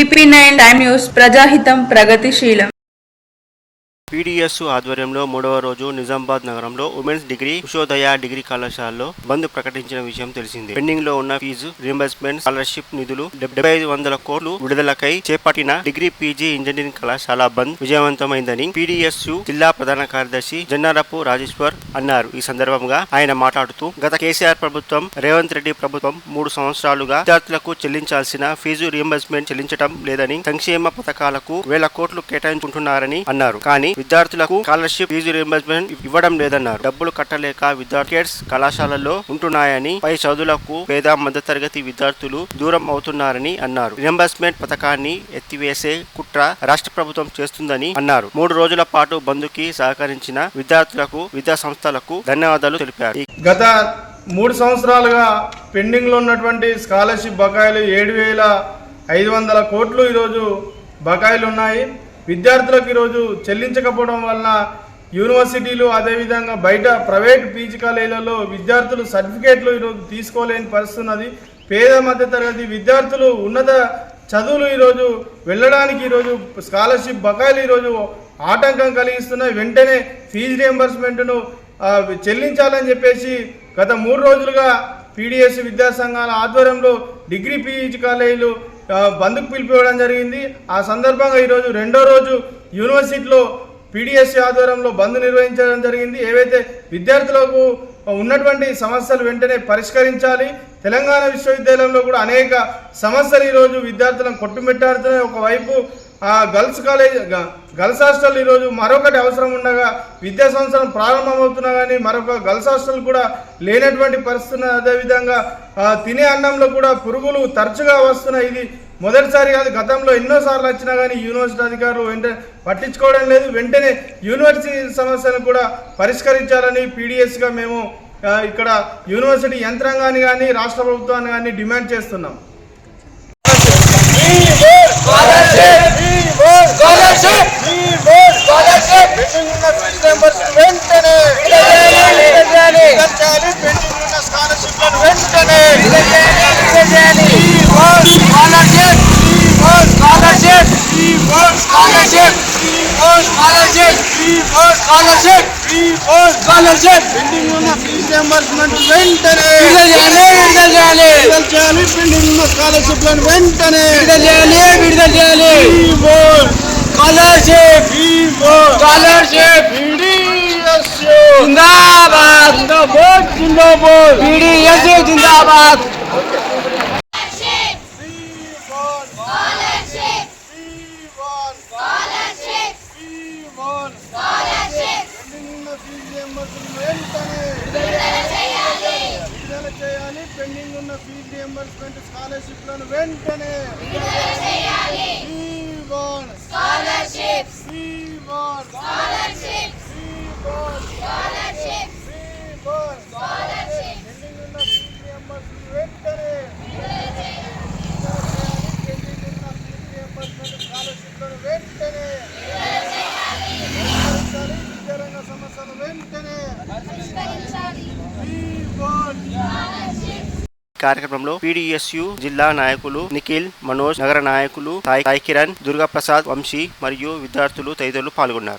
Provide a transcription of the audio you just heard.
TP nine time news ప్రజాహితం ప్రగతిశీలం. PDS ఆధ్వర్యంలో మూడవ రోజు నిజామాబాద్ నగరంలో ఉమెన్స్ డిగ్రీ ఉషోదయ డిగ్రీ కళాశాలలో బంద్ ప్రకటించిన విషయం తెలిసింది. పెండింగ్లో ఉన్న ఫీజు రియంబర్స్మెంట్ స్కాలర్షిప్ నిధులు డెబ్బై ఐదు వందల కోట్లు విడుదలకై చేపట్టిన డిగ్రీ పీజీ ఇంజనీరింగ్ కళాశాల బంద్ విజయవంతమైందని పీడీఎస్ జిల్లా ప్రధాన కార్యదర్శి జన్నారపు రాజేశ్వర్ అన్నారు. ఈ సందర్భంగా ఆయన మాట్లాడుతూ గత కేసీఆర్ ప్రభుత్వం రేవంత్ రెడ్డి ప్రభుత్వం మూడు సంవత్సరాలుగా విద్యార్థులకు చెల్లించాల్సిన ఫీజు రియంబర్స్మెంట్ చెల్లించడం లేదని సంక్షేమ పథకాలకు వేల కోట్లు కేటాయించుకుంటున్నారని అన్నారు. కానీ విద్యార్థులకు స్కాలర్షిప్ ఫీజు రియంబర్స్మెంట్ ఇవ్వడం లేదన్నారు. డబ్బులు కట్టలేక విద్యార్థి కళాశాలలో ఉంటున్నాయని పై చదువులకు పేద మధ్యతరగతి విద్యార్థులు దూరం అవుతున్నారని అన్నారు. రియంబర్స్మెంట్ పథకాన్ని ఎత్తివేసే కుట్ర రాష్ట్ర ప్రభుత్వం చేస్తుందని అన్నారు. మూడు రోజుల పాటు బంధుకి సహకరించిన విద్యార్థులకు విద్యా సంస్థలకు ధన్యవాదాలు తెలిపారు. గత మూడు సంవత్సరాలుగా పెండింగ్లో ఉన్నటువంటి స్కాలర్షిప్ బకాయిలు ఏడు వేల ఐదు వందల కోట్లు ఈరోజు బకాయిలు ఉన్నాయి. విద్యార్థులకు ఈరోజు చెల్లించకపోవడం వలన యూనివర్సిటీలు అదేవిధంగా బయట ప్రైవేట్ పీజీ కాలేజీలలో విద్యార్థులు సర్టిఫికేట్లు ఈరోజు తీసుకోలేని పరిస్థితి ఉన్నది. పేద మధ్య తరగతి విద్యార్థులు ఉన్నత చదువులు ఈరోజు వెళ్ళడానికి ఈరోజు స్కాలర్షిప్ బకాయిలు ఈరోజు ఆటంకం కలిగిస్తున్నాయి. వెంటనే ఫీజు రియంబర్స్మెంట్ను చెల్లించాలని చెప్పేసి గత మూడు రోజులుగా పీడిఎస్ విద్యాసంఘాల ఆధ్వర్యంలో డిగ్రీ పీజీ కాలేజీలు బంద్కు పిలిపివ్వడం జరిగింది. ఆ సందర్భంగా ఈరోజు రెండో రోజు యూనివర్సిటీలో పీడిఎస్ ఆధ్వర్యంలో బంద్ నిర్వహించడం జరిగింది. ఏవైతే విద్యార్థులకు ఉన్నటువంటి సమస్యలు వెంటనే పరిష్కరించాలి. తెలంగాణ విశ్వవిద్యాలయంలో కూడా అనేక సమస్యలు ఈరోజు విద్యార్థులను కొట్టుమిట్టాడుతున్నాయి. ఒకవైపు ఆ గర్ల్స్ కాలేజ్ గర్ల్స్ హాస్టల్ ఈరోజు మరొకటి అవసరం ఉండగా విద్యా సంవత్సరం ప్రారంభమవుతున్నా కానీ మరొక గర్ల్స్ హాస్టల్ కూడా లేనటువంటి పరిస్థితి అదేవిధంగా తినే అన్నంలో కూడా పురుగులు తరచుగా వస్తున్నాయి. ఇది మొదటిసారి కాదు గతంలో ఎన్నోసార్లు వచ్చినా కానీ యూనివర్సిటీ అధికారులు వెంటనే పట్టించుకోవడం లేదు. వెంటనే యూనివర్సిటీ సమస్యను కూడా పరిష్కరించాలని పీడిఎస్గా మేము ఇక్కడ యూనివర్సిటీ యంత్రాంగాన్ని కానీ రాష్ట్ర ప్రభుత్వాన్ని కానీ డిమాండ్ చేస్తున్నాం. పెండింగ్ ఉన్న ఫీజు రియంబర్స్మెంట్ వెంటనే విడుదల చేయాలి పెండింగ్ ఉన్న స్కాలర్షిప్లను వెంటనే విడుదల చేయాలి స్కాలర్షిప్ స్కాలర్షిప్ జిందాబాద్ జిందాబాద్ జిందాబాద్ పీడీఎస్ జిందాబాద్ పెండింగ్ ఉన్న ఫీజు రియంబర్స్మెంట్ స్కాలర్షిప్లను వెంటనే Scholarships, pending scholarships, scholarships, scholarships. ఉన్న ఫీజు రియంబర్స్మెంట్ వెంటనే పెండింగ్ ఉన్న ఫీజు రియంబర్స్మెంట్ స్కాలర్షిప్లను వెంటనే పరిష్కరించాలి. విద్యారంగ సమస్యలు వెంటనే కార్యక్రమంలో పీడీఎస్యు జిల్లా నాయకులు నిఖిల్ మనోజ్ నగర నాయకులు సాయి సాయి కిరణ్ దుర్గా ప్రసాద్ వంశీ మరియు విద్యార్థులు తదితరులు పాల్గొన్నారు.